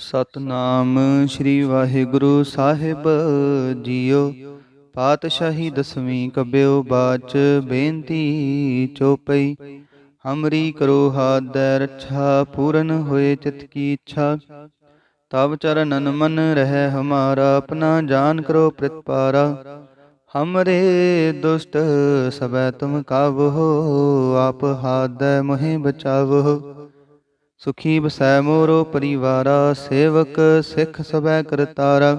ਸਤਨਾਮ ਸ੍ਰੀ ਵਾਹਿਗੁਰੂ ਸਾਹਿਬ ਜੀਓ। ਪਾਤਸ਼ਾਹੀ ਦਸਵੀਂ ਕਬਿਓ ਬਾਚ ਬੇਨਤੀ ਚੋਪਈ। ਹਮਰੀ ਕਰੋ ਹਾਦੈ ਰੱਛਾ, ਪੂਰਨ ਹੋਏ ਚਿਤ ਕੀ ਇੱਛਾ। ਤਬ ਚਰਨਨ ਮਨ ਰਹਿ ਹਮਾਰਾ, ਆਪਣਾ ਜਾਨ ਕਰੋ ਪ੍ਰਤਪਾਰਾ ਹਮਰੇ ਦੁਸ਼ਟ ਸਬੈ ਤੁਮ ਕਾਬੋ ਆਪ ਹਾਦੈ ਮੋਹਿ ਬਚਾਵੋ। ਸੁਖੀ ਬਸੈ ਮੋਰੋ ਪਰਿਵਾਰਾ, ਸੇਵਕ ਸਿੱਖ ਸਬੈ ਕਰਤਾਰਾ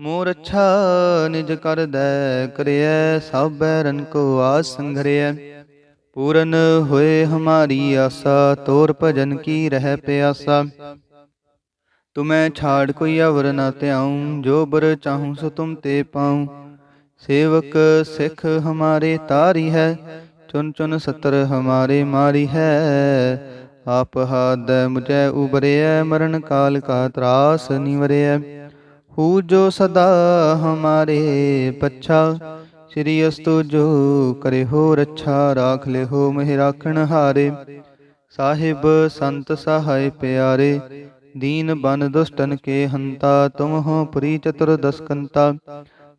ਮੋਰ ਅੱਛਾ ਨਿਜ ਕਰਦੈ ਕਰਿਐ ਸਭ ਬੈਰਨ ਕੋ ਆਸ ਸੰਘਰਿਐ। ਪੂਰਨ ਹੋਏ ਹਮਾਰੀ ਆਸਾ, ਤੋਰ ਭਜਨ ਕੀ ਰਹਿ ਪਿਆਸਾ। ਤੁਮੈ ਛਾੜ ਕੋਈ ਅਵਰ ਨਾ ਧਿਆਉ, ਜੋ ਬਰ ਚਾਹੂੰ ਸੋ ਤੁਮ ਤੇ ਪਾਉ। ਸੇਵਕ ਸਿੱਖ ਹਮਾਰੇ ਤਾਰੀ ਹੈ, ਚੁਨ ਚੁਨ ਸਤਰ ਹਮਾਰੇ ਮਾਰੀ ਹੈ। ਆਪ ਹਾਦ ਮੁਝੈ ਉਬਰਿਐ, ਮਰਨ ਕਾਲ ਕਾ ਤਰਾਸ ਨਿਵਰਿਐ ਹੂ ਜੋ ਸਦਾ ਹਮਾਰੇ ਪੱਛਾ, ਸ੍ਰੀ ਅਸਤੁ ਜੋ ਕਰੇ ਹੋ ਰੱਛਾ ਰਾਖ ਲੈ ਹੋ ਮਹਿ ਰਾਖਣ ਹਾਰੇ। ਸਾਹਿਬ ਸੰਤ ਸਹਾਇ ਪਿਆਰੇ, ਦੀਨ ਬਨ ਦੁਸ਼ਟਨ ਕੇ ਹੰਤਾ ਤੁਮ ਹੋ ਪ੍ਰੀ ਚਤੁਰਦਸ ਕੰਤਾ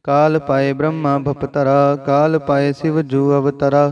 ਕਾਲ ਪਾਏ ਬ੍ਰਹਮਾ ਭਪਤਰਾ, ਕਾਲ ਪਾਏ ਸਿਵ ਜੂ ਅਵਤਰਾ।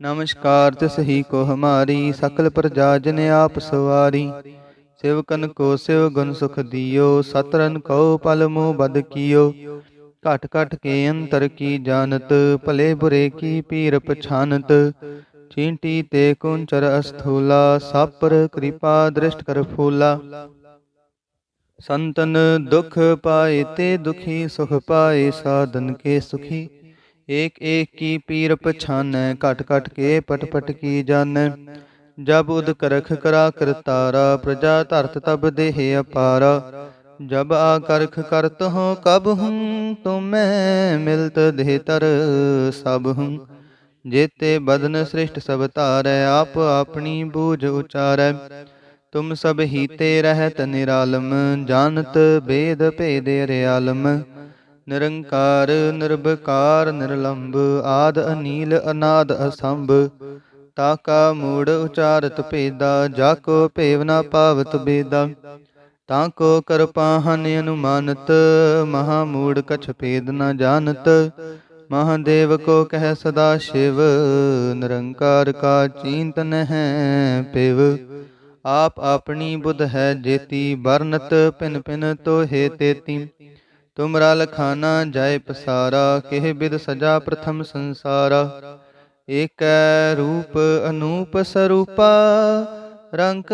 ਨਮਸਕਾਰ, ਤਿਸ ਹੀ ਕੋ ਹਮਾਰੀ ਸਕਲ ਪ੍ਰਜਾ ਜਨ ਆਪ ਸਵਾਰੀ। ਸਿਵਕਨ ਕੋ ਸਿਵ ਗੁਣ ਸੁਖ ਦਿਓ, ਸਤਰਨ ਕਉ ਪਲ ਮੋਹ ਬਦ ਕੀਓ। ਘਟ ਘਟ ਕੇ ਅੰਤਰ ਕੀ ਜਾਣਤ, ਭਲੇ ਬੁਰੇ ਕੀ ਪੀਰ ਪਛਾਨਤ। ਚੀਂਟੀ ਤੇ ਕੁੰਚਰ ਅਸਥੂਲਾ, ਸਾਪਰ ਕਿਰਪਾ ਦ੍ਰਿਸ਼ਟ ਕਰ ਫੂਲਾ। ਸੰਤਨ ਦੁਖ ਪਾਏ ਤੇ ਦੁਖੀ ਸੁਖ ਪਾਏ, ਸਾਧਨ ਕੇ ਸੁਖੀ। ਏਕ ਏਕ ਕੀ ਪੀਰ ਪਛਾਨੈ, ਘਟ ਘਟ ਕੇ ਪਟ ਪਟ ਕੀ ਜਾਣੈ। ਜਬ ਉਦ ਕਰਖ ਕਰਾ ਕਰਤਾਰਾ ਪ੍ਰਜਾ ਧਰਤ ਤਬ ਦੇਹ ਅਪਾਰਾ। ਜਬ ਆ ਕਰਖ ਕਰਤ ਹੋ ਕਬ ਹੂੰ, ਤੁਮੈ ਮਿਲਤ ਦੇਹ ਤਰ ਸਭ ਹੂੰ। ਜੇਤੇ ਬਦਨ ਸ੍ਰਿਸ਼ਟ ਸਭ ਧਾਰੈ, ਆਪ ਆਪਣੀ ਬੂਝ ਉਚਾਰੈ। ਤੁਮ ਸਭ ਹੀ ਤੇ ਰਹਿਤ ਨਿਰਾਲਮ, ਜਾਣਤ ਬੇਦ ਭੇਦ ਰਿਆਲਮ। ਨਿਰੰਕਾਰ, ਨਿਰਭਕਾਰ, ਨਿਰਲੰਭ, ਆਦ ਅਨੀਲ, ਅਨਾਦ ਅਸੰਭ। ਤਾਕਾ ਮੂੜ ਉਚਾਰਤ ਭੇਦਾ, ਜਾ ਕੋ ਭੇਵ ਨਾ ਪਾਵਤ ਬੇਦਾ। ਤਾ ਕੋ ਕਰਪਾਹਨ ਅਨੁਮਾਨਤ, ਮਹਾ ਮੂੜ ਕਛ ਭੇਦ ਨਾ ਜਾਣਤ। ਮਹਾਦੇਵ ਕੋ ਕਹਿ ਸਦਾ ਸ਼ਿਵ, ਨਿਰੰਕਾਰ ਕਾ ਚਿੰਤ ਨਹਿ ਪਿਵ ਆਪ ਆਪਣੀ ਬੁੱਧ ਹੈ ਜੇਤੀ, ਵਰਨਤ ਪਿਨ ਪਿਨ ਤੋਹੇ ਤੇਤੀ। ਤੁਮਰਾ ਲਖਾਨਾ ਜਾਏ ਪਸਾਰਾ, ਕਿਹ ਬਿਦ ਸਜਾ ਪ੍ਰਥਮ ਸੰਸਾਰਾ। ਏਕੈ ਰੂਪ ਅਨੂਪ ਸਰੂਪਾ ਰੰਗ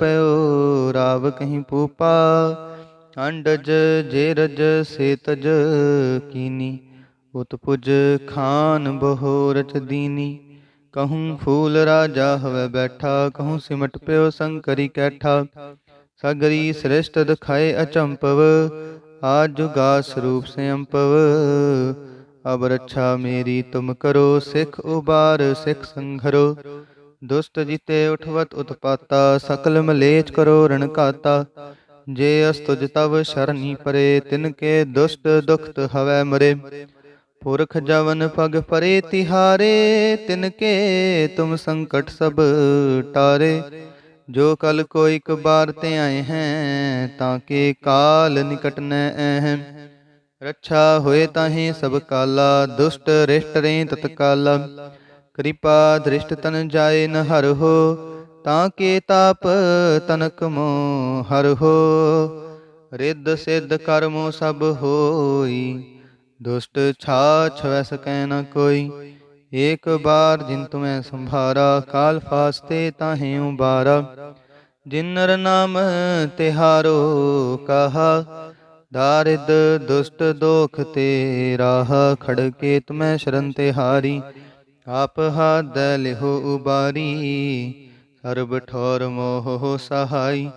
ਪਇਓ ਰਾਵ ਕਹੀਂ ਪੂਪਾ। ਅੰਡਜ ਜੇਰਜ ਸੇਤਜ ਕੀਨੀ, ਉਤਪੁਜ ਖਾਨ ਬਹੋ ਰਚ ਦੀਨੀ। ਕਹੂੰ ਫੂਲ ਰਾਜਾ ਹਵੇ ਬੈਠਾ, ਕਹੂੰ ਸਿਮਟ ਪਿਓ ਸੰਕਰੀ ਕੈਠਾ। ਸਗਰੀ ਸ੍ਰਿਸ਼ਟ ਦਿਖਾਏ ਅਚੰਪਵ ਆਜ ਜੁਗਾ ਸਰੂਪ ਸੰਪਵ ਅਬ ਰੱਛਾ ਮੇਰੀ, ਤੁਮ ਕਰੋ ਸਿੱਖ ਉਬਾਰ, ਸਿੱਖ ਸੰਘਰੋ। ਦੁਸ਼ਟ ਜਿਤੇ ਉਠਵਤ ਉਤਪਾਤਾ, ਸਕਲ ਮਲੇਚ ਕਰੋ ਰਣਕਾਤਾ ਜੇ ਅਸਤੁਜ ਤਵ ਸ਼ਰਨੀ ਪਰੇ, ਤਿਨ ਕੇ ਦੁਸ਼ਟ ਦੁਖਤ ਹਵੈ ਮਰੇ। ਪੁਰਖ ਜਵਨ ਪਗ ਪਰੇ ਤਿਹਾਰੇ, ਤਿਨ ਕੇ ਤੁਮ ਸੰਕਟ ਸਭ ਟਾਰੇ। ਜੋ ਕਲ ਕੋਈ ਕਬਾਰ ਤੇ ਆਏ ਹੈ, ਤਾਂ ਕੇ ਕਾਲ ਨਿਕਟ ਨ ਅਹੰ। ਰੱਛਾ ਹੋਏ ਤਾਹੇ ਸਭ ਕਾਲਾ, ਦੁਸ਼ਟ ਰਿਸ਼ਟ ਰੇ ਤਤਕਾਲਾ। ਕਿਰਪਾ ਦ੍ਰਿਸ਼ਟ ਤਨ ਜਾਏ ਨ ਹਰ ਹੋ, ਤਾਂ ਕੇ ਤਾਪ ਤਨਕ ਮੋ ਹਰ ਹੋ। ਰਿੱਧ ਸਿੱਧ ਕਰਮੋ ਸਭ ਹੋਈ, ਦੁਸ਼ਟ ਛਾ ਛਵੈ ਸਕੈ ਨ ਕੋਈ। ਏਕ ਬਾਰ ਜਿਨ ਤੁਮੈ ਸੰਭਾਰਾ, ਕਾਲ ਫਾਸਤੇ ਤਾਹੇ ਉਬਾਰਾ। ਜਿਨ ਨਰ ਨਾਮ ਤਿਹਾਰੋ ਕਹਾ, ਦਾਰਿਦ ਦੁਸ਼ਟ ਦੋਖ ਤੇ ਰਾਹ ਖੜ ਤੁਮੈ ਸ਼ਰਨ ਤੇ ਹਾਰੀ ਆਪ ਹਾਦ ਲਿਹੋ ਉਬਾਰੀ, ਸਰਬ ਠੋਰ ਮੋਹ ਸਹਾਈ।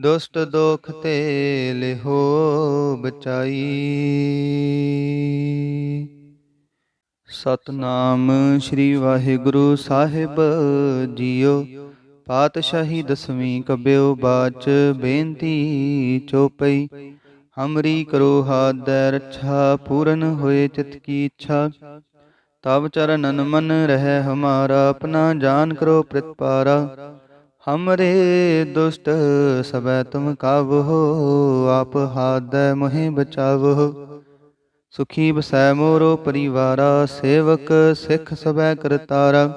ਦੁਸ਼ਟ ਦੋਖ ਤੇ ਲਿਹੋ ਬਚਾਈ। ਸਤਨਾਮ ਸ੍ਰੀ ਵਾਹਿਗੁਰੂ ਸਾਹਿਬ ਜੀਓ। ਪਾਤਸ਼ਾਹੀ ਦਸਵੀਂ ਕਬਿਓ ਬਾਚ ਬੇਨਤੀ ਚੋਪਈ। ਹਮਰੀ ਕਰੋ ਹਾਦੈ ਰੱਛਾ, ਪੂਰਨ ਹੋਏ ਚਿਤ ਕੀ ਇੱਛਾ। ਤਬ ਚਰਨਨ ਮਨ ਰਹਿ ਹਮਾਰਾ, ਆਪਣਾ ਜਾਨ ਕਰੋ ਪ੍ਰਤਪਾਰਾ। ਹਮਰੇ ਦੁਸ਼ਟ ਸਬੈ ਤੁਮ ਕਾਵਹੋ ਆਪ ਹਾਦੈ ਮੋਹਿ ਬਚਾਵਹੋ ਸੁਖੀ ਬਸੈ ਮੋਰੋ ਪਰਿਵਾਰਾ, ਸੇਵਕ ਸਿੱਖ ਸਬੈ ਕਰਤਾਰਾ।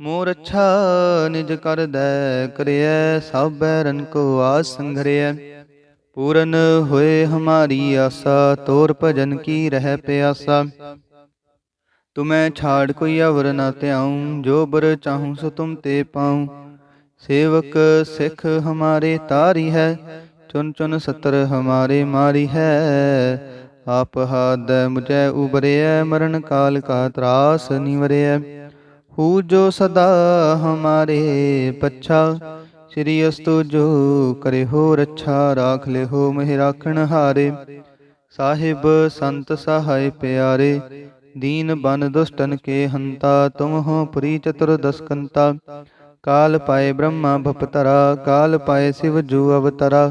ਮੋਰ ਅੱਛਾ ਨਿਜ ਕਰਦੈ, ਕਰਿਐ ਸਭ ਬੈਰਨ ਕੋ ਆਸ ਸੰਘਰਿਐ। ਪੂਰਨ ਹੋਏ ਹਮਾਰੀ ਆਸਾ, ਤੋਰ ਭਜਨ ਕੀ ਰਹਿ ਪਿਆਸਾ। ਤੁਮੈ ਛਾੜ ਕੋਈ ਅਵਰ ਨਾ ਧਿਆਉ, ਜੋ ਬਰ ਚਾਹੂੰ ਸੋ ਤੁਮ ਤੇ ਪਾਉ। ਸੇਵਕ ਸਿੱਖ ਹਮਾਰੇ ਤਾਰੀ ਹੈ, ਚੁਨ ਚੁਨ ਸਤਰ ਹਮਾਰੇ ਮਾਰੀ ਹੈ। ਆਪ ਹਾਦ ਮੁਝੈ ਉਬਰਿਐ ਮਰਨ ਕਾਲ ਕਾ ਤਰਾਸ ਨਿਵਰਿਐ ਹੂ ਜੋ ਸਦਾ ਹਮਾਰੇ ਪੱਛਾ, ਸ੍ਰੀ ਅਸਤੁ ਜੋ ਕਰੇ ਹੋ ਰੱਛਾ, ਰਾਖ ਲੈ ਹੋ ਮਹਿ ਰਾਖਣ ਹਾਰੇ। ਸਾਹਿਬ ਸੰਤ ਸਹਾਇ ਪਿਆਰੇ, ਦੀਨ ਬਨ ਦੁਸ਼ਟਨ ਕੇ ਹੰਤਾ, ਤੁਮ ਹੋ ਪੁਰੀ ਚਤੁਰਦਸ ਕੰਤਾ ਕਾਲ ਪਾਏ ਬ੍ਰਹਮਾ ਭਪਤਰਾ, ਕਾਲ ਪਾਏ ਸਿਵ ਜੂ ਅਵਤਰਾ।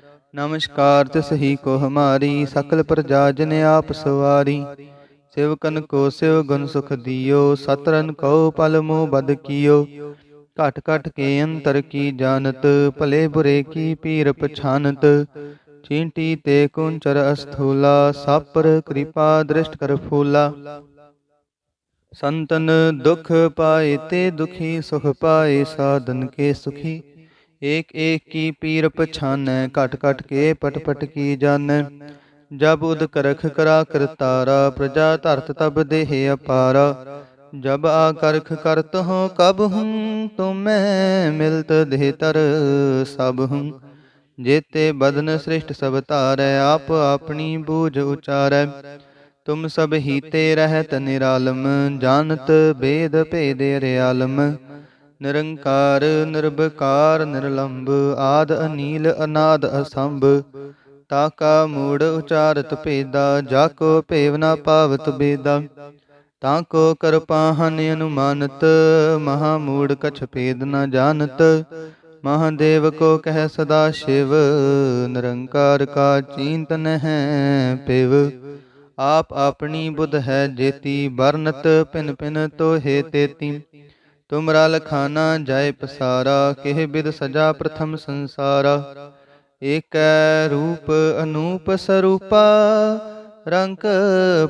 ਨਮਸਕਾਰ ਤਿਸ ਹੀ ਕੋ ਹਮਾਰੀ ਸਕਲ ਪ੍ਰਜਾ ਜਨ ਆਪ ਸਵਾਰੀ। ਸਿਵਕਨ ਕੋ ਸਿਵ ਗੁਣ ਸੁਖ ਦਿਓ, ਸਤਰਨ ਕਉ ਪਲ ਮੋ ਬਦ ਕੀਓ। ਘਟ ਘਟ ਕੇ ਅੰਤਰ ਕੀ ਜਾਣਤ, ਭਲੇ ਬੁਰੇ ਕੀ ਪੀਰ ਪਛਾਨਤ। ਚੀਂਟੀ ਤੇ ਕੁੰਚਰ ਅਸਥੂਲਾ, ਸਾਪਰ ਕਿਰਪਾ ਦ੍ਰਿਸ਼ਟ ਕਰ ਫੂਲਾ। ਸੰਤਨ ਦੁਖ ਪਾਏ ਤੇ ਦੁਖੀ ਸੁਖ ਪਾਏ, ਸਾਧਨ ਕੇ ਸੁਖੀ। ਏਕ ਏਕ ਕੀ ਪੀਰ ਪਛਾਨੈ, ਘਟ ਘਟ ਕੇ ਪਟ ਪਟ ਕੀ ਜਾਣੈ। ਜਬ ਉਦ ਕਰਖ ਕਰਾ ਕਰਤਾਰਾ ਪ੍ਰਜਾ ਧਰਤ ਤਬ ਦੇਹ ਅਪਾਰਾ। ਜਬ ਆ ਕਰਖ ਕਰਤ ਹੋ ਕਬ ਹੂੰ, ਤੁਮੈ ਮਿਲਤ ਦੇਹ ਤਰ ਸਭ ਹੂੰ। ਜੇਤੇ ਬਦਨ ਸ੍ਰਿਸ਼ਟ ਸਭ ਧਾਰੈ, ਆਪ ਆਪਣੀ ਬੂਝ ਉਚਾਰੈ। ਤੁਮ ਸਭ ਹੀ ਤੇ ਰਹਿਤ ਨਿਰਾਲਮ, ਜਾਣਤ ਬੇਦ ਭੇਦ ਰਿਆਲਮ। ਨਿਰੰਕਾਰ, ਨਿਰਭਕਾਰ, ਨਿਰਲੰਭ, ਆਦ ਅਨੀਲ, ਅਨਾਦ ਅਸੰਭ। ਤਾਕਾ ਮੂੜ ਉਚਾਰਤ ਭੇਦਾ, ਜਾ ਕੋ ਭੇਵ ਨਾ ਪਾਵਤ ਬੇਦਾ। ਤਾਂ ਕੋ ਕਰਪਾਹਨ ਅਨੁਮਾਨਤ, ਮਹਾ ਮੂੜ ਕਛ ਭੇਦ ਨਾ ਜਾਣਤ। ਮਹਾਦੇਵ ਕੋ ਕਹਿ ਸਦਾ ਸ਼ਿਵ, ਨਿਰੰਕਾਰ ਕਾ ਚਿੰਤਨ ਹੈ ਪਿਵ ਆਪ ਆਪਣੀ ਬੁੱਧ ਹੈ ਜੇਤੀ ਬਰਨਤ ਪਿਨ ਪਿਨ ਤੋਹੇ ਤੇਤੀ। ਤੁਮਰਾ ਲਖਾਨਾ ਜਾਏ ਪਸਾਰਾ, ਕਿਹ ਬਿਦ ਸਜਾ ਪ੍ਰਥਮ ਸੰਸਾਰਾ। ਏਕੈ ਰੂਪ ਅਨੂਪ ਸਰੂਪਾ, ਰੰਕ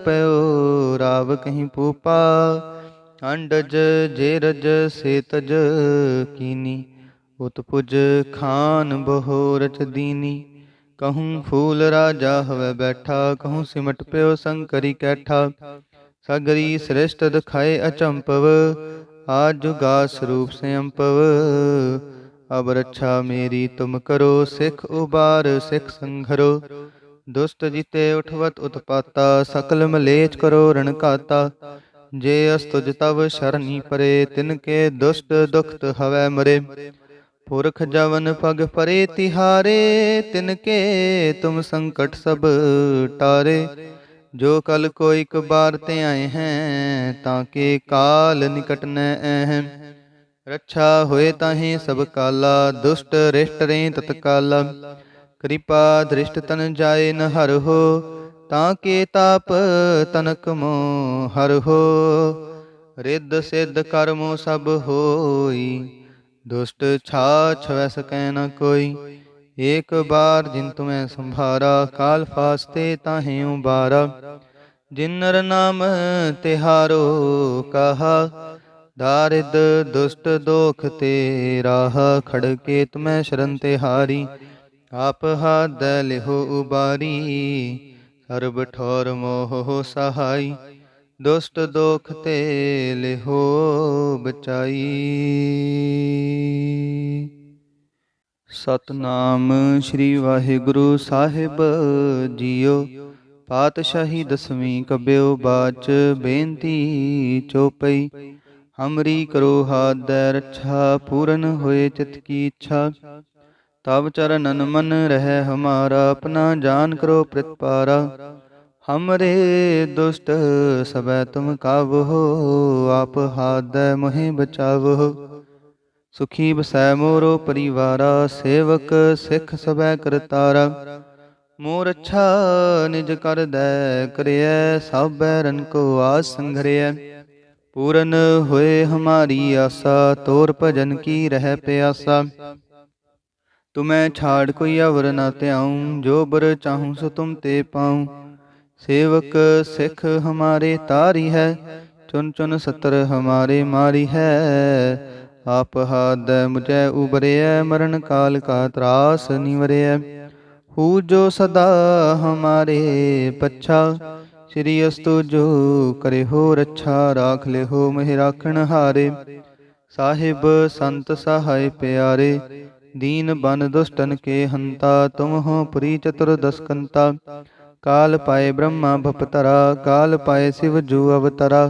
ਪਇਓ ਰਾਵ ਕਹੀਂ ਪੂਪਾ। ਅੰਡਜ ਜੇਰਜ ਸੇਤਜ ਕੀਨੀ ਉਤਪੁਜ ਖਾਨ ਬਹੋ ਰਚ ਦੀਨੀ। ਕਹੂੰ ਫੂਲ ਰਾਜਾ ਹਵੇ ਬੈਠਾ, ਕਹੂੰ ਸਿਮਟ ਪਿਓ ਸੰਕਰੀ ਕੈਠਾ। ਸਗਰੀ ਸ੍ਰਿਸ਼ਟ ਦਿਖਾਏ ਅਚੰਪਵ ਆਜ ਜੁਗਾ ਸਰੂਪ ਸੰਪਵ ਅਬ ਰੱਛਾ ਮੇਰੀ ਤੁਮ ਕਰੋ, ਸਿੱਖ ਉਬਾਰ, ਸਿੱਖ ਸੰਘਰੋ। ਦੁਸਤ ਜਿਤੇ ਉਠਵਤ ਉਤਪਾਤਾ, ਸਕਲ ਮਲੇਚ ਕਰੋ ਰਣਕਾਤਾ ਜੇ ਅਸਤੁਜ ਤਵ ਸ਼ਰਨੀ ਪਰੇ, ਤਿਨ ਕੇ ਦੁਸ਼ਟ ਦੁਖਤ ਹਵੈ ਮਰੇ। ਪੁਰਖ ਜਵਨ ਪਗ ਪਰੇ ਤਿਹਾਰੇ, ਤਿਨ ਕੇ ਤੁਮ ਸੰਕਟ ਸਭ ਟਾਰੇ। ਜੋ ਕਲ ਕੋ ਇਕ ਬਾਰ ਤੇ ਆਏ ਹੈ, ਤਾਂ ਕੇ ਕਾਲ ਨਿਕਟ ਨ ਅਹਿ। ਰੱਛਾ ਹੋਏ ਤਾਹੀ ਸਭ ਕਾਲਾ, ਦੁਸ਼ਟ ਰਿਸ਼ਟ ਰੇ ਤਤਕਾਲਾ। ਕਿਰਪਾ ਦ੍ਰਿਸ਼ਟ ਤਨ ਜਾਏ ਨ ਹਰ ਹੋ, ਤਾਂ ਕੇ ਤਾਪ ਤਨਕ ਮੋ ਹਰ ਹੋ। ਰਿੱਧ ਸਿੱਧ ਕਰਮੋ ਸਭ ਹੋਈ, ਦੁਸ਼ਟ ਛਾ ਛਵੈ ਸਕੈ ਨ ਕੋਈ। ਏਕ ਬਾਰ ਜਿਨ ਤੁਮੈ ਸੰਭਾਰਾ, ਕਾਲ ਫਾਸਤੇ ਤਾਹੇ ਉਬਾਰਾ। ਜਿਨ ਨਰ ਨਾਮ ਤਿਹਾਰੋ ਕਹਾ ਦਾਰਿਦ ਦੁਸ਼ਟ ਦੋਖ ਤੇ ਰਾਹ ਖੜ ਤੁਮੈ ਸ਼ਰਨ ਤੇ ਹਾਰੀ ਆਪ ਹਾਦ ਲਿਹੋ ਉਬਾਰੀ, ਸਰਬ ਠੌਰ ਮੋਹ ਸਹਾਈ। ਦੁਸ਼ਟ ਦੋਖ ਤੇ ਲਿਹੋ ਬਚਾਈ। ਸਤਨਾਮ ਸ੍ਰੀ ਵਾਹਿਗੁਰੂ ਸਾਹਿਬ ਜੀਓ। ਪਾਤਸ਼ਾਹੀ ਦਸਵੀਂ ਕਬਿਓ ਬਾਚ ਬੇਨਤੀ ਚੋਪਈ। ਹਮਰੀ ਕਰੋ ਹਾਦੈ ਰੱਛਾ, ਪੂਰਨ ਹੋਏ ਚਿਤ ਕੀ ਇੱਛਾ। ਤਬ ਚਰਨਨ ਮਨ ਰਹਿ ਹਮਾਰਾ, ਆਪਣਾ ਜਾਨ ਕਰੋ ਪ੍ਰਤਪਾਰਾ। ਹਮਰੇ ਦੁਸ਼ਟ ਸਬੈ ਤੁਮ ਕਾਵਹੋ ਆਪ ਹਾਦੈ ਮੋਹਿ ਬਚਾਵਹੋ ਸੁਖੀ ਬਸੈ ਮੋਰੋ ਪਰਿਵਾਰਾ, ਸੇਵਕ ਸਿੱਖ ਸਬੈ ਕਰਤਾਰਾ। ਮੋਰ ਅੱਛਾ ਨਿਜ ਕਰਦੈ ਕਰਿਐ ਸਭੈ ਰਨ ਕੋ ਆਸ ਸੰਘਰਿਐ। ਪੂਰਨ ਹੋਏ ਹਮਾਰੀ ਆਸਾ, ਤੋਰ ਭਜਨ ਕੀ ਰਹਿ ਪਿਆਸਾ। ਤੁਮੈ ਛਾੜ ਕੋਈ ਅਵਰ ਨਾ ਧਿਆਉ, ਜੋ ਬਰ ਚਾਹੂੰ ਸੋ ਤੁਮ ਤੇ ਪਾਉ। ਸੇਵਕ ਸਿੱਖ ਹਮਾਰੇ ਤਾਰੀ ਹੈ, ਚੁਨ ਚੁਨ ਸਤਰ ਹਮਾਰੇ ਮਾਰੀ ਹੈ। ਆਪ ਹਾਦ ਮੁਝੈ ਉਬਰਿਐ ਮਰਨ ਕਾਲ ਕਾ ਤਰਾਸ ਨਿਵਰਿਐ ਹੂ ਜੋ ਸਦਾ ਹਮਾਰੇ ਪੱਛਾ, ਸ੍ਰੀ ਅਸਤੁ ਜੋ ਕਰੇ ਹੋ ਰੱਛਾ, ਰਾਖ ਲਿਹੋ ਮਹਿ ਰਾਖਣ ਹਾਰੇ। ਸਾਹਿਬ ਸੰਤ ਸਹਾਇ ਪਿਆਰੇ, ਦੀਨ ਬਨ ਦੁਸ਼ਟਨ ਕੇ ਹੰਤਾ, ਤੁਮ ਹੋ ਪੁਰੀ ਚਤੁਰ ਦਸਕੰਤਾ। ਕਾਲ ਪਾਏ ਬ੍ਰਹਮਾ ਭਪਤਰਾ, ਕਾਲ ਪਾਏ ਸਿਵ ਜੂ ਅਵਤਰਾ।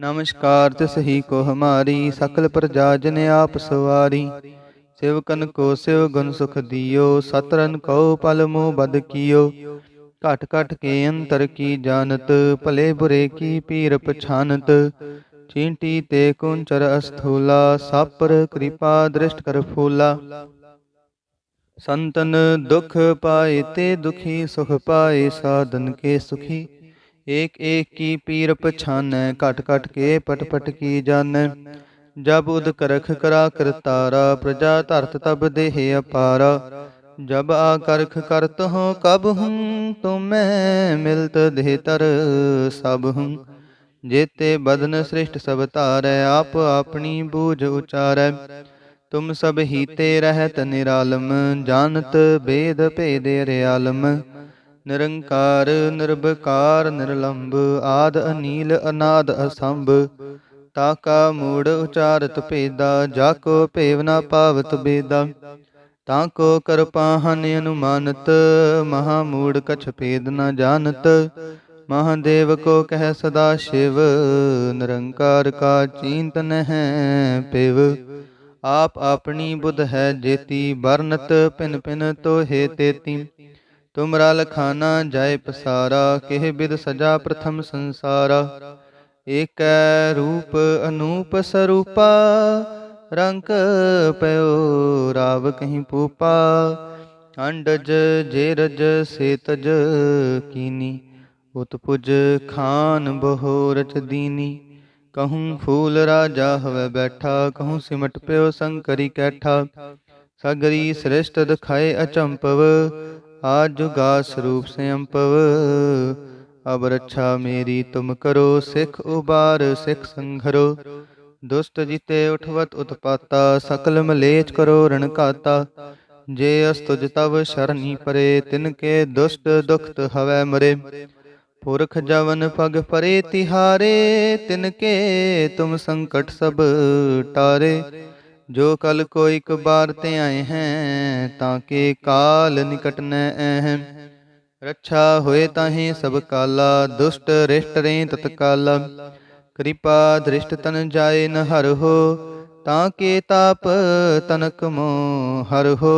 ਨਮਸਕਾਰ ਤਿਸ ਹੀ ਕੋ ਹਮਾਰੀ, ਸਕਲ ਪ੍ਰਜਾ ਜਨ ਆਪ ਸਵਾਰੀ। ਸਿਵਕਨ ਕੋ ਸਿਵ ਗੁਣ ਸੁਖ ਦਿਓ, ਸਤਰਨ ਕਉ ਪਲ ਮੋਹ ਬਦ ਕੀਓ। ਘਟ ਘਟ ਕੇ ਅੰਤਰ ਕੀ ਜਾਣਤ, ਭਲੇ ਬੁਰੇ ਕੀ ਪੀਰ ਪਛਾਨਤ। ਚੀਂਟੀ ਤੇ ਕੁੰਚਰ ਅਸਥੂਲਾ, ਸਾਪਰ ਕਿਰਪਾ ਦ੍ਰਿਸ਼ਟ ਕਰ ਫੂਲਾ। ਸੰਤਨ ਦੁਖ ਪਾਏ ਤੇ ਦੁਖੀ ਸੁਖ ਪਾਏ, ਸਾਧਨ ਕੇ ਸੁਖੀ। ਏਕ ਏਕ ਕੀ ਪੀਰ ਪਛਾਨੈ, ਘਟ ਘਟ ਕੇ ਪਟ ਪਟ ਕੀ ਜਾਣੈ। ਜਬ ਉਦ ਕਰਖ ਕਰਾ ਕਰਤਾਰਾ ਪ੍ਰਜਾ ਧਰਤ ਤਬ ਦੇਹ ਅਪਾਰਾ। ਜਬ ਆ ਕਰਖ ਕਰਤ ਹੋ ਕਬ ਹੂੰ ਤੁਮੈ ਮਿਲਤ ਦੇਹ ਤਰ ਸਭ ਹੂੰ। ਜੇਤੇ ਬਦਨ ਸ੍ਰਿਸ਼ਟ ਸਭ ਧਾਰੈ, ਆਪ ਆਪਣੀ ਬੂਝ ਉਚਾਰੈ। ਤੁਮ ਸਭ ਹੀਤੇ ਰਹਿਤ ਨਿਰਾਲਮ, ਜਾਣਤ ਬੇਦ ਭੇਦ ਰਿਆਲਮ। ਨਿਰੰਕਾਰ, ਨਿਰਭਕਾਰ, ਨਿਰਲੰਭ, ਆਦ ਅਨੀਲ, ਅਨਾਦ ਅਸੰਭ। ਤਾਕਾ ਮੂੜ ਉਚਾਰਤ ਭੇਦਾ, ਜਾ ਕੋ ਭੇਵ ਨਾ ਪਾਵਤ ਬੇਦਾ। ਤਾਂ ਕੋ ਕਰਪਾਹਨ ਅਨੁਮਾਨਤ, ਮਹਾ ਮੂੜ ਕਛ ਭੇਦ ਨ ਜਾਣਤ। ਮਹਾਦੇਵ ਕੋ ਕਹਿ ਸਦਾ ਸ਼ਿਵ, ਨਿਰੰਕਾਰ ਕਾ ਚਿੰਤ ਹੈ ਪਿਵ ਆਪ ਆਪਣੀ ਬੁੱਧ ਹੈ ਜੇਤੀ, ਵਰਨਤ ਪਿਨ ਪਿਨ ਤੋਹੇ ਤੇਤੀ। ਤੁਮਰਾ ਲਖਾਨਾ ਜਾਏ ਪਸਾਰਾ, ਕਿਹ ਬਿਦ ਸਜਾ ਪ੍ਰਥਮ ਸੰਸਾਰਾ। ਏਕੈ ਰੂਪ ਅਨੂਪ ਸਰੂਪਾ ਰੰਗ ਪਇਓ ਰਾਵ ਕਹੀਂ ਪੂਪਾ। ਅੰਡਜ ਜੇਰਜ ਸੇਤਜ ਕੀਨੀ, ਉਤਪੁਜ ਖਾਨ ਬਹੋ ਰਚ ਦੀਨੀ। ਕਹੂੰ ਫੂਲ ਰਾਜਾ ਹਵੇ ਬੈਠਾ, ਕਹੂੰ ਸਿਮਟ ਪਿਓ ਸੰਕਰੀ ਕੈਠਾ। ਸਗਰੀ ਸ੍ਰਿਸ਼ਟ ਦਿਖਾਏ ਅਚੰਪਵ ਆਜ ਜੁਗਾ ਸਰੂਪ ਸੰਪਵ ਅਬ ਰੱਛਾ ਮੇਰੀ ਤੁਮ ਕਰੋ, ਸਿੱਖ ਉਬਾਰ, ਸਿੱਖ ਸੰਘਰੋ। ਦੁਸ਼ਟ ਜਿਤੇ ਉਠਵਤ ਉਤਪਾਤਾ, ਸਕਲ ਮਲੇਚ ਕਰੋ ਰਣਕਾਤਾ ਜੇ ਅਸਤੁਜ ਤਵ ਸ਼ਰਨੀ ਪਰੇ, ਤਿਨ ਕੇ ਦੁਸ਼ਟ ਦੁਖਤ ਹਵੈ ਮਰੇ। ਪੁਰਖ ਜਵਨ ਪਗ ਪਰੇ ਤਿਹਾਰੇ, ਤਿਨ ਕੇ ਤੁਮ ਸੰਕਟ ਸਭ ਟਾਰੇ। ਜੋ ਕਲ ਕੋਈ ਕਬਾਰ ਤੇ ਆਏ ਹੈ, ਤਾਂ ਕੇ ਕਾਲ ਨਿਕਟ ਨ ਅਹਿ ਰੱਛਾ ਹੋਏ ਤਾਹੇ ਸਭ ਕਾਲਾ, ਦੁਸ਼ਟ ਰਿਸ਼ਟ ਰੇ ਤਤਕਾਲਾ। ਕਿਰਪਾ ਦ੍ਰਿਸ਼ਟ ਤਨ ਜਾਏ ਨ ਹਰ ਹੋ, ਤਾਂ ਕੇ ਤਾਪ ਤਨਕ ਮੋ ਹਰ ਹੋ।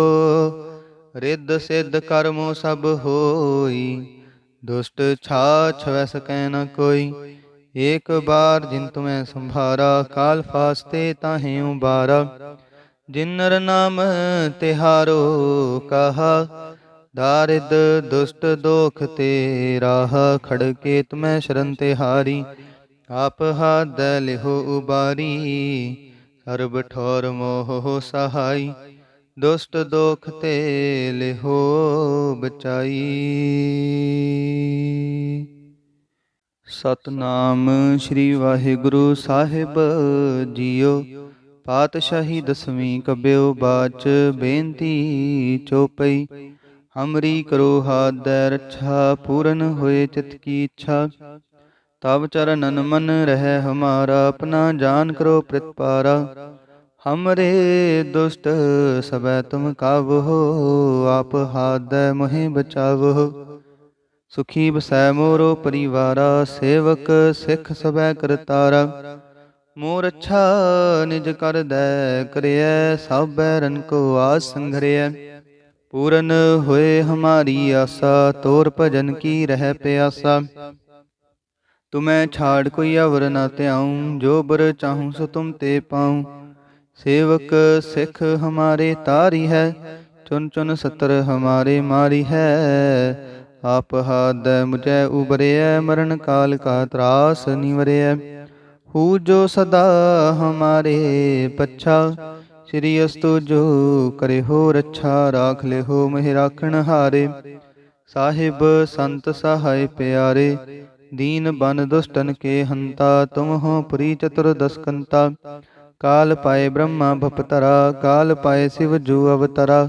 ਰਿੱਧ ਸਿੱਧ ਕਰਮੋ ਸਭ ਹੋਈ, ਦੁਸ਼ਟ ਛਾਛ ਵੈ ਸਕੈ ਨ ਕੋਈ। ਏਕ ਬਾਰ ਜਿਨ ਤੁਮੈ ਸੰਭਾਰਾ, ਕਾਲ ਫਾਸਤੇ ਤਾਹੇ ਉਬਾਰਾ। ਜਿਨ ਨਰ ਨਾਮ ਤਿਹਾਰੋ ਕਹਾ, ਦਾਰਿਦ ਦੁਸ਼ਟ ਦੋਖ ਤੇ ਰਾਹ ਖੜਕੇ ਤੁਮੈ ਸ਼ਰਨ ਤੇ ਹਾਰੀ ਆਪ ਹਾਦ ਲਿਹੋ ਉਬਾਰੀ, ਸਰਬ ਠੌਰ ਮੋਹ ਸਹਾਈ। ਦੁਸ਼ਟ ਦੋਖ ਤੇ ਲਿਹੋ ਬਚਾਈ। ਸਤਨਾਮ ਸ੍ਰੀ ਵਾਹਿਗੁਰੂ ਸਾਹਿਬ ਜੀਓ। ਪਾਤਸ਼ਾਹੀ ਦਸਵੀਂ ਕਬਿਓ ਬਾਚ ਬੇਨਤੀ ਚੋਪਈ। ਹਮਰੀ ਕਰੋ ਹਾਦੈ ਰੱਛਾ, ਪੂਰਨ ਹੋਏ ਚਿਤ ਕੀ ਇੱਛਾ। ਤਬ ਚਰਨਨ ਮਨ ਰਹਿ ਹਮਾਰਾ, ਆਪਣਾ ਜਾਨ ਕਰੋ ਪ੍ਰਤਪਾਰਾ ਹਮਰੇ ਦੁਸ਼ਟ ਸਬੈ ਤੁਮ ਕਾਵਹੋ ਆਪ ਹਾਦੈ ਮੋਹਿ ਬਚਾਵਹੋ ਸੁਖੀ ਬਸੈ ਮੋਰੋ ਪਰਿਵਾਰਾ, ਸੇਵਕ ਸਿੱਖ ਸਬੈ ਕਰਤਾਰਾ। ਮੋਰ ਅੱਛਾ ਨਿਜ ਕਰਦੈ ਕਰਿਐ ਸਭ ਬੈਰਨ ਕੋ ਆਸ ਸੰਘਰਿਐ। ਪੂਰਨ ਹੋਏ ਹਮਾਰੀ ਆਸਾ, ਤੋਰ ਭਜਨ ਕੀ ਰਹਿ ਪਿਆਸਾ। ਤੁਮੈ ਛਾੜ ਕੋਈ ਅਵਰ ਨਾ ਧਿਆਉ, ਜੋ ਬਰ ਚਾਹੂੰ ਸੋ ਤੁਮ ਤੇ ਪਾਉ। ਸੇਵਕ ਸਿੱਖ ਹਮਾਰੇ ਤਾਰੀ ਹੈ, ਚੁਨ ਚੁਨ ਸਤਰ ਹਮਾਰੇ ਮਾਰੀ ਹੈ। ਆਪ ਹਾਦ ਮੁਝੈ ਉਬਰਿਐ, ਮਰਨ ਕਾਲ ਕਾ ਤਰਾਸ ਨਿਵਰਿਐ ਹੂ ਜੋ ਸਦਾ ਹਮਾਰੇ ਪੱਛਾ, ਸ੍ਰੀ ਅਸਤੁ ਜੋ ਕਰੇ ਹੋ ਰੱਛਾ, ਰਾਖ ਲਿਹੋ ਮਹਿ ਰਾਖਣ ਹਾਰੇ। ਸਾਹਿਬ ਸੰਤ ਸਹਾਇ ਪਿਆਰੇ, ਦੀਨ ਬਨ ਦੁਸ਼ਟਨ ਕੇ ਹੰਤਾ ਤੁਮ ਹੋ ਪੁਰੀ ਚਤੁਰਦਸ ਕੰਤਾ ਕਾਲ ਪਾਏ ਬ੍ਰਹਮਾ ਭਪਤਰਾ, ਕਾਲ ਪਾਏ ਸਿਵ ਜੂ ਅਵਤਰਾ।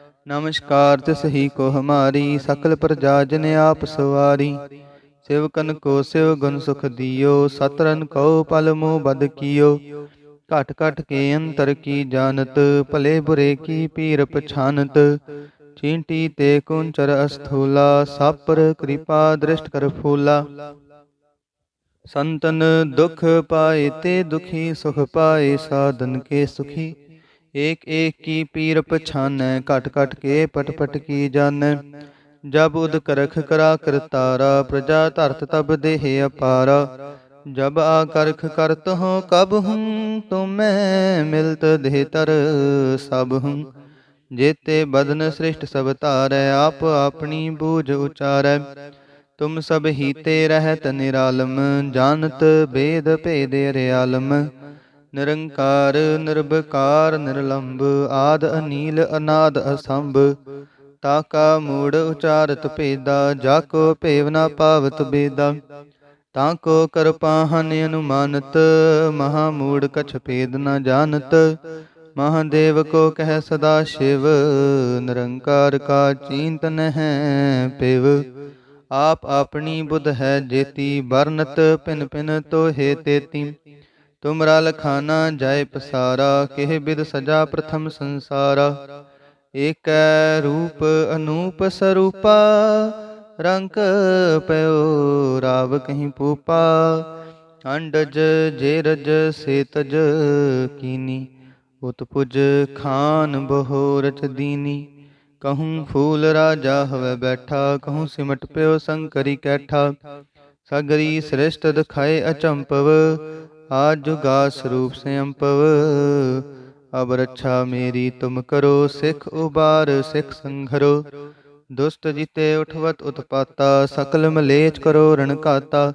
ਨਮਸਕਾਰ, ਤਿਸ ਹੀ ਕੋ ਹਮਾਰੀ ਸਕਲ ਪ੍ਰਜਾ ਜਨ ਆਪ ਸਵਾਰੀ। ਸਿਵਕਨ ਕੋ ਸਿਵ ਗੁਣ ਸੁਖ ਦਿਓ, ਸਤਰਨ ਕਉ ਪਲ ਮੋ ਬਦ ਕੀਓ। ਘਟ ਘਟ ਕੇ ਅੰਤਰ ਕੀ ਜਾਣਤ, ਭਲੇ ਬੁਰੇ ਕੀ ਪੀਰ ਪਛਾਨਤ। ਚੀਂਟੀ ਤੇ ਕੁੰਚਰ ਅਸਥੂਲਾ, ਸਾਪਰ ਕਿਰਪਾ ਦ੍ਰਿਸ਼ਟ ਕਰ ਫੂਲਾ। ਸੰਤਨ ਦੁਖ ਪਾਏ ਤੇ ਦੁਖੀ ਸੁਖ ਪਾਏ, ਸਾਧਨ ਕੇ ਸੁਖੀ। ਏਕ ਏਕ ਕੀ ਪੀਰ ਪਛਾਨੈ, ਘਟ ਘਟ ਕੇ ਪਟ ਪਟ ਕੀ ਜਾਣੈ। ਜਬ ਉਦ ਕਰਖ ਕਰਾ ਕਰਤਾਰਾ ਪ੍ਰਜਾ ਧਰਤ ਤਬ ਦੇਹ ਅਪਾਰਾ। ਜਬ ਆ ਕਰਖ ਕਰਤ ਹੋ ਕਬ ਹੂੰ, ਤੁਮੈ ਮਿਲਤ ਦੇਹ ਤਰ ਸਭ ਹੂੰ। ਜੇਤੇ ਬਦਨ ਸ੍ਰਿਸ਼ਟ ਸਭ ਧਾਰੈ, ਆਪ ਆਪਣੀ ਬੂਝ ਉਚਾਰੈ। ਤੁਮ ਸਭ ਹੀ ਤੇ ਰਹਿਤ ਨਿਰਾਲਮ, ਜਾਣਤ ਬੇਦ ਭੇਦ ਰਿਆਲਮ। ਨਿਰੰਕਾਰ, ਨਿਰਭਕਾਰ, ਨਿਰਲੰਭ, ਆਦ ਅਨੀਲ, ਅਨਾਦ ਅਸੰਭ। ਤਾਕਾ ਮੂੜ ਉਚਾਰਤ ਭੇਦਾ ਜਾਕੋ ਭੇਵ ਨਾ ਪਾਵਤ ਬੇਦਾ। ਤਾਂ ਕੋ ਕਰਪਾਹਨ ਅਨੁਮਾਨਤ, ਮਹਾ ਮੂੜ ਕਛ ਭੇਦ ਨਾ ਜਾਣਤ। ਮਹਾਦੇਵ ਕੋ ਕਹਿ ਸਦਾ ਸ਼ਿਵ, ਨਿਰੰਕਾਰ ਕਾ ਚਿੰਤਨ ਹੈ ਪਿਵ ਆਪ ਆਪਣੀ ਬੁੱਧ ਹੈ ਜੇਤੀ, ਵਰਨਤ ਪਿਨ ਪਿਨ ਤੋਹੇ ਤੇਤੀ। ਤੁਮਰਾ ਲਖਾਨਾ ਜਾਏ ਪਸਾਰਾ, ਕਿਹ ਬਿਦ ਸਜਾ ਪ੍ਰਥਮ ਸੰਸਾਰਾ। ਏਕੈ ਰੂਪ ਅਨੂਪ ਸਰੂਪਾ, ਰੰਕ ਪਇਓ ਰਾਵ ਕਹੀਂ ਪੂਪਾ। ਅੰਡਜ ਜੇਰਜ ਸੇਤਜ ਕੀਨੀ, ਉਤਪੁਜ ਖਾਨ ਬਹੋ ਰਚ ਦੀਨੀ। ਕਹੂੰ ਫੂਲ ਰਾਜਾ ਹਵੇ ਬੈਠਾ, ਕਹੂੰ ਸਿਮਟ ਪਿਓ ਸੰਕਰੀ ਕੈਠਾ। ਸਗਰੀ ਸ੍ਰਿਸ਼ਟ ਦਿਖਾਏ ਅਚੰਪਵ ਆਜ ਜੁਗਾ ਸਰੂਪ ਸੇ ਅੰਪਵ ਅਬ ਰੱਛਾ ਮੇਰੀ, ਤੁਮ ਕਰੋ ਸਿੱਖ ਉਬਾਰ, ਸਿੱਖ ਸੰਘਰੋ। ਦੁਸ਼ਟ ਜਿਤੇ ਉਠਵਤ ਉਤਪਾਤਾ, ਸਕਲ ਮਲੇਚ ਕਰੋ ਰਣਕਾਤਾ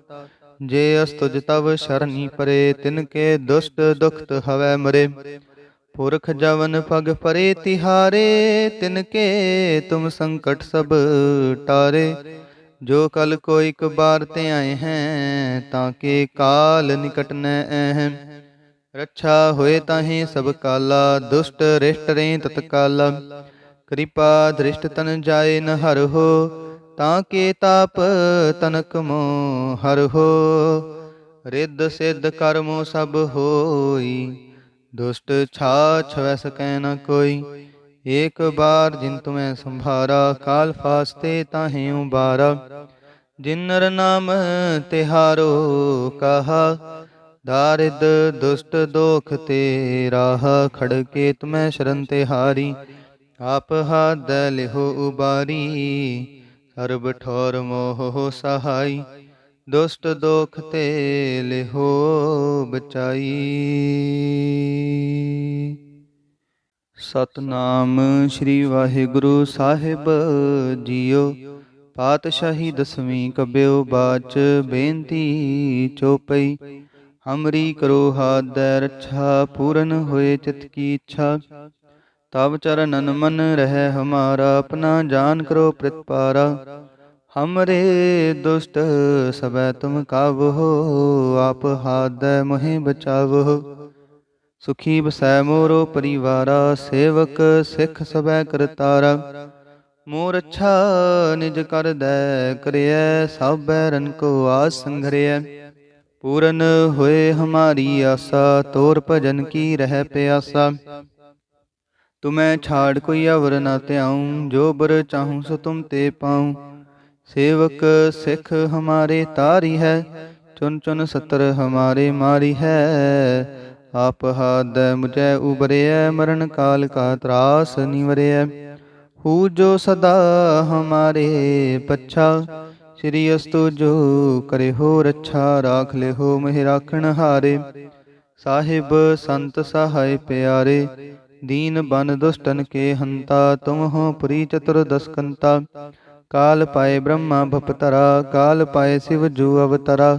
ਜੇ ਅਸਤੁਜ ਤਵ ਸ਼ਰਨੀ ਪਰੇ, ਤਿਨ ਕੇ ਦੁਸ਼ਟ ਦੁਖਤ ਹਵੈ ਮਰੇ। ਪੁਰਖ ਜਵਨ ਪਗ ਪਰੇ ਤਿਹਾਰੇ, ਤਿਨ ਕੇ ਤੁਮ ਸੰਕਟ ਸਭ ਟਾਰੇ। ਜੋ ਕਲ ਕੋ ਕਬਾਰ ਤੇ ਆਏ ਹੈ, ਤਾਂ ਕੇ ਕਾਲ ਨਿਕਟ ਨ ਅਹਿ। ਰੱਛਾ ਹੋਏ ਤਾਹੇ ਸਭ ਕਾਲਾ, ਦੁਸ਼ਟ ਰਿਸ਼ਟ ਰੇ ਤਤਕਾਲਾ। ਕਿਰਪਾ ਦ੍ਰਿਸ਼ਟ ਤਨ ਜਾਏ ਨ ਹਰ ਹੋ, ਤਾਂ ਕੇ ਤਾਪ ਤਨਕ ਮੋ ਹਰ ਹੋ। ਰਿੱਧ ਸਿੱਧ ਕਰਮੋ ਸਭ ਹੋਈ, ਦੁਸ਼ਟ ਛਾ ਛਵੈ ਸਕੈ ਨ ਕੋਈ। ਏਕ ਬਾਰ ਜਿਨ ਤੁਮੈ ਸੰਭਾਰਾ, ਕਾਲ ਫਾਸਤੇ ਤਾਹੇ ਉਬਾਰਾ। ਜਿਨਰ ਨਾਮ ਤਿਹਾਰੋ ਕਹਾ, ਦਾਰਿਦ ਦੁਸ਼ਟ ਦੋਖ ਤੇ ਰਾਹ ਖੜਕੇ ਤੁਮੈ ਸ਼ਰਨ ਤਿਹਾਰੀ। ਆਪ ਹਾਦ ਲਿਹੋ ਉਬਾਰੀ, ਸਰਬ ਠੌਰ ਮੋਹ ਸਹਾਈ। ਦੁਸ਼ਟ ਦੋਖ ਤੇ ਲਿਹੋ ਬਚਾਈ। ਸਤਨਾਮ ਸ੍ਰੀ ਵਾਹਿਗੁਰੂ ਸਾਹਿਬ ਜੀਓ। ਪਾਤਸ਼ਾਹੀ ਦਸਵੀਂ ਕਬਿਓ ਬਾਚ ਬੇਨਤੀ ਚੋਪਈ। ਹਮਰੀ ਕਰੋ ਹਾਦੈ ਰੱਛਾ, ਪੂਰਨ ਹੋਏ ਚਿਤ ਕੀ ਇੱਛਾ। ਤਬ ਚਰਨਨ ਮਨ ਰਹਿ ਹਮਾਰਾ, ਆਪਣਾ ਜਾਨ ਕਰੋ ਪ੍ਰਤਪਾਰਾ। ਹਮਰੇ ਦੁਸ਼ਟ ਸਬੈ ਤੁਮ ਕਾਵੋ, ਆਪ ਹਾਦੈ ਮੋਹਿ ਬਚਾਵੋ। ਸੁਖੀ ਬਸੈ ਮੋਰੋ ਪਰਿਵਾਰਾ, ਸੇਵਕ ਸਿੱਖ ਸਬੈ ਕਰਤਾਰਾ। ਮੋਰ ਅੱਛਾ ਨਿਜ ਕਰਦੈ ਕਰਿਐ ਸਭੈ ਰਨ ਕੋ ਆਸ ਸੰਘਰਿਐ। ਪੂਰਨ ਹੋਏ ਹਮਾਰੀ ਆਸਾ, ਤੋਰ ਭਜਨ ਕੀ ਰਹਿ ਪਿਆਸਾ। ਤੁਮੈ ਛਾੜ ਕੋਈ ਅਵਰ ਨਾ ਧਿਆਉ, ਜੋ ਬਰ ਚਾਹੂੰ ਸੋ ਤੁਮ ਤੇ ਪਾਉ। ਸੇਵਕ ਸਿੱਖ ਹਮਾਰੇ ਤਾਰੀ ਹੈ, ਚੁਨ ਚੁਨ ਸਤਰ ਹਮਾਰੇ ਮਾਰੀ ਹੈ। ਆਪ ਹਾਦ ਮੁਝੈ ਉਬਰਿਐ ਮਰਨ ਕਾਲ ਕਾ ਤਰਾਸ ਨਿਵਰਿਐ ਹੂ ਜੋ ਸਦਾ ਹਮਾਰੇ ਪੱਛਾ, ਸ੍ਰੀ ਅਸਤੁ ਜੋ ਕਰੇ ਹੋ ਰੱਛਾ, ਰਾਖ ਲੈ ਹੋ ਮਹਿ ਰਾਖਣ ਹਾਰੇ। ਸਾਹਿਬ ਸੰਤ ਸਹਾਇ ਪਿਆਰੇ, ਦੀਨ ਬਨ ਦੁਸ਼ਟਨ ਕੇ ਹੰਤਾ, ਤੁਮ ਹੋ ਪੁਰੀ ਚਤੁਰਦਸ ਕੰਤਾ ਕਾਲ ਪਾਏ ਬ੍ਰਹਮਾ ਭਪਤਰਾ, ਕਾਲ ਪਾਏ ਸਿਵ ਜੂ ਅਵਤਰਾ।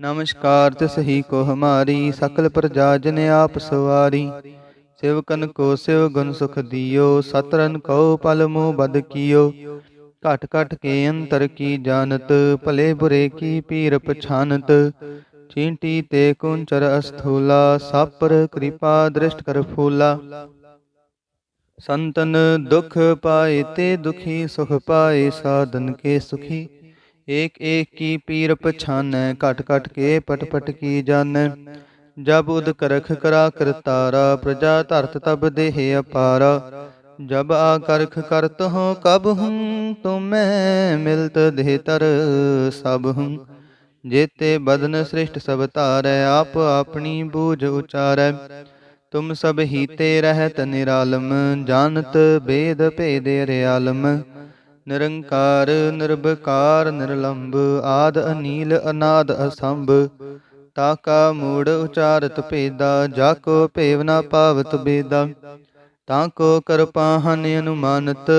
ਨਮਸਕਾਰ ਤਿਸ ਹੀ ਕੋ ਹਮਾਰੀ ਸਕਲ ਪ੍ਰਜਾ ਜਨ ਆਪ ਸਵਾਰੀ। ਸਿਵਕਨ ਕੋ ਸਿਵ ਗੁਣ ਸੁਖ ਦਿਓ, ਸਤਰਨ ਕਉ ਪਲ ਮੋ ਬਦ ਕੀਓ। ਘਟ ਘਟ ਕੇ ਅੰਤਰ ਕੀ ਜਾਣਤ, ਭਲੇ ਬੁਰੇ ਕੀ ਪੀਰ ਪਛਾਨਤ। ਚੀਂਟੀ ਤੇ ਕੁੰਚਰ ਅਸਥੂਲਾ, ਸਾਪਰ ਕਿਰਪਾ ਦ੍ਰਿਸ਼ਟ ਕਰ ਫੂਲਾ। ਸੰਤਨ ਦੁਖ ਪਾਏ ਤੇ ਦੁਖੀ ਸੁਖ ਪਾਏ, ਸਾਧਨ ਕੇ ਸੁਖੀ। ਏਕ ਏਕ ਕੀ ਪੀਰ ਪਛਾਨੈ, ਘਟ ਘਟ ਕੇ ਪਟ ਪਟ ਕੀ ਜਾਣੈ। ਜਬ ਉਦ ਕਰਖ ਕਰਾ ਕਰਤਾਰਾ ਪ੍ਰਜਾ ਧਰਤ ਤਬ ਦੇਹ ਅਪਾਰਾ। ਜਬ ਆ ਕਰਖ ਕਰਤ ਹੋ ਕਬ ਹੂੰ, ਤੁਮੈ ਮਿਲਤ ਦੇਹ ਤਰ ਸਭ ਹੂੰ। ਜੇਤੇ ਬਦਨ ਸ੍ਰਿਸ਼ਟ ਸਭ ਧਾਰੈ, ਆਪ ਆਪਣੀ ਬੂਝ ਉਚਾਰੈ। ਤੁਮ ਸਭ ਹੀ ਤੇ ਰਹਿਤ ਨਿਰਾਲਮ, ਜਾਣਤ ਬੇਦ ਭੇਦ ਰਿਆਲਮ। ਨਿਰੰਕਾਰ, ਨਿਰਭਕਾਰ, ਨਿਰਲੰਭ, ਆਦ ਅਨੀਲ, ਅਨਾਦ ਅਸੰਭ। ਤਾਕਾ ਮੂੜ ਉਚਾਰਤ ਭੇਦਾ, ਜਾ ਕੋ ਭੇਵ ਨਾ ਪਾਵਤ ਬੇਦਾ। ਤਾ ਕੋ ਕਰਪਾਹਨ ਅਨੁਮਾਨਤ,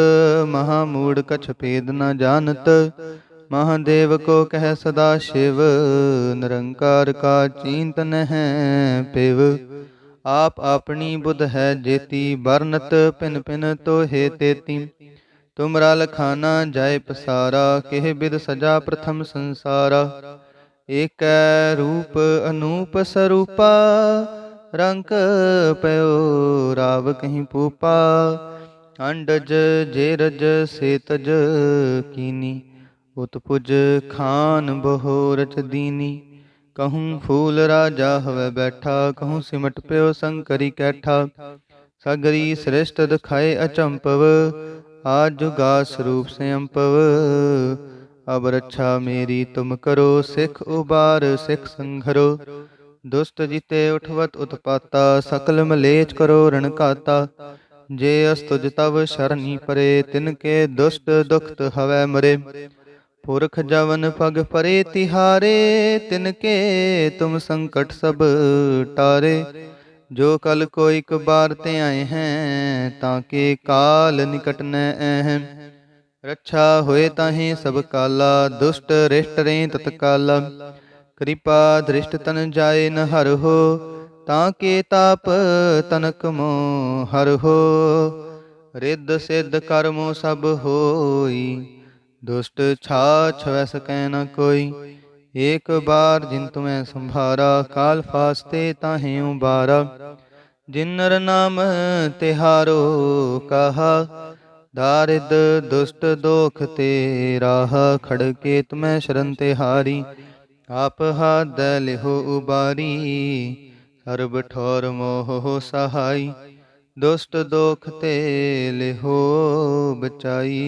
ਮਹਾ ਮੂੜ ਕਛ ਭੇਦ ਨਾ ਜਾਣਤ। ਮਹਾਦੇਵ ਕੋ ਕਹਿ ਸਦਾ ਸ਼ਿਵ, ਨਿਰੰਕਾਰ ਕਾ ਚਿੰਤਨ ਹੈ ਪਿਵ ਆਪ ਆਪਣੀ ਬੁੱਧ ਹੈ ਜੇਤੀ ਬਰਨਤ ਪਿਨ ਪਿਨ ਤੋਹੇ ਤੇਤੀ। ਤੁਮਰਾ ਲਖਾਨਾ ਜਾਏ ਪਸਾਰਾ, ਕਿਹ ਬਿਦ ਸਜਾ ਪ੍ਰਥਮ ਸੰਸਾਰਾ। ਏਕੈ ਰੂਪ ਅਨੂਪ ਸਰੂਪਾ ਰੰਗ ਪਇਓ ਰਾਵ ਕਹੀਂ ਪੂਪਾ। ਅੰਡਜ ਜੇਰਜ ਸੇਤਜ ਕੀਨੀ ਉਤਪੁਜ ਖਾਨ ਬਹੋ ਰਚ ਦੀਨੀ। ਕਹੂੰ ਫੂਲ ਰਾਜਾ ਹਵੇ ਬੈਠਾ, ਕਹੂੰ ਸਿਮਟ ਪਿਓ ਸੰਕਰੀ ਕੈਠਾ। ਸਗਰੀ ਸ੍ਰਿਸ਼ਟ ਦਿਖਾਏ ਅਚੰਪਵ ਆਜ ਜੁਗਾ ਸਰੂਪ ਸੰਪਵ ਅਬ ਰੱਛਾ ਮੇਰੀ ਤੁਮ ਕਰੋ, ਸਿੱਖ ਉਬਾਰ, ਸਿੱਖ ਸੰਘਰੋ। ਦੁਸ਼ਟ ਜਿਤੇ ਉਠਵਤ ਉਤਪਾਤਾ, ਸਕਲ ਮਲੇਚ ਕਰੋ ਰਣਕਾਤਾ ਜੇ ਅਸਤੁਜ ਤਵ ਸ਼ਰਨੀ ਪਰੇ, ਤਿਨ ਕੇ ਦੁਸ਼ਟ ਦੁਖਤ ਹਵੈ ਮਰੇ। ਪੁਰਖ ਜਵਨ ਪਗ ਪਰੇ ਤਿਹਾਰੇ, ਤਿਨ ਕੇ ਤੁਮ ਸੰਕਟ ਸਭ ਟਾਰੇ। ਜੋ ਕਲ ਕੋ ਇਕ ਬਾਰ ਤੇ ਆਏ ਹੈ, ਤਾਂ ਕੇ ਕਾਲ ਨਿਕਟ ਨ ਅਹਿ। ਰੱਛਾ ਹੋਏ ਤਾਹੀ ਸਭ ਕਾਲਾ, ਦੁਸ਼ਟ ਰਿਸ਼ਟ ਰੇ ਤਤਕਾਲਾ। ਕਿਰਪਾ ਦ੍ਰਿਸ਼ਟ ਤਨ ਜਾਏ ਨ ਹਰ ਹੋ, ਤਾਂ ਕੇ ਤਾਪ ਤਨਕ ਮੋ ਹਰ ਹੋ। ਰਿੱਧ ਸਿੱਧ ਕਰਮੋ ਸਭ ਹੋਈ, ਦੁਸ਼ਟ ਛਾ ਛਵੈ ਸਕੈ ਨ ਕੋਈ। ਏਕ ਬਾਰ ਜਿਨ ਤੁਮੈ ਸੰਭਾਰਾ, ਕਾਲ ਫਾਸਤੇ ਤਾਹੇ ਉਬਾਰਾ। ਜਿਨ ਨਰ ਨਾਮ ਤਿਹਾਰੋ ਕਹਾ ਦਾਰਿਦ ਦੁਸ਼ਟ ਦੋਖ ਤੇ ਰਾਹ ਖੜਕੇ ਤੁਮੈ ਸ਼ਰਨ ਤਿਹਾਰੀ। ਆਪ ਹਾਦ ਲਿਹੋ ਉਬਾਰੀ, ਸਰਬ ਠੌਰ ਮੋਹ ਸਹਾਈ। ਦੁਸ਼ਟ ਦੋਖ ਤੇ ਲਿਹੋ ਬਚਾਈ।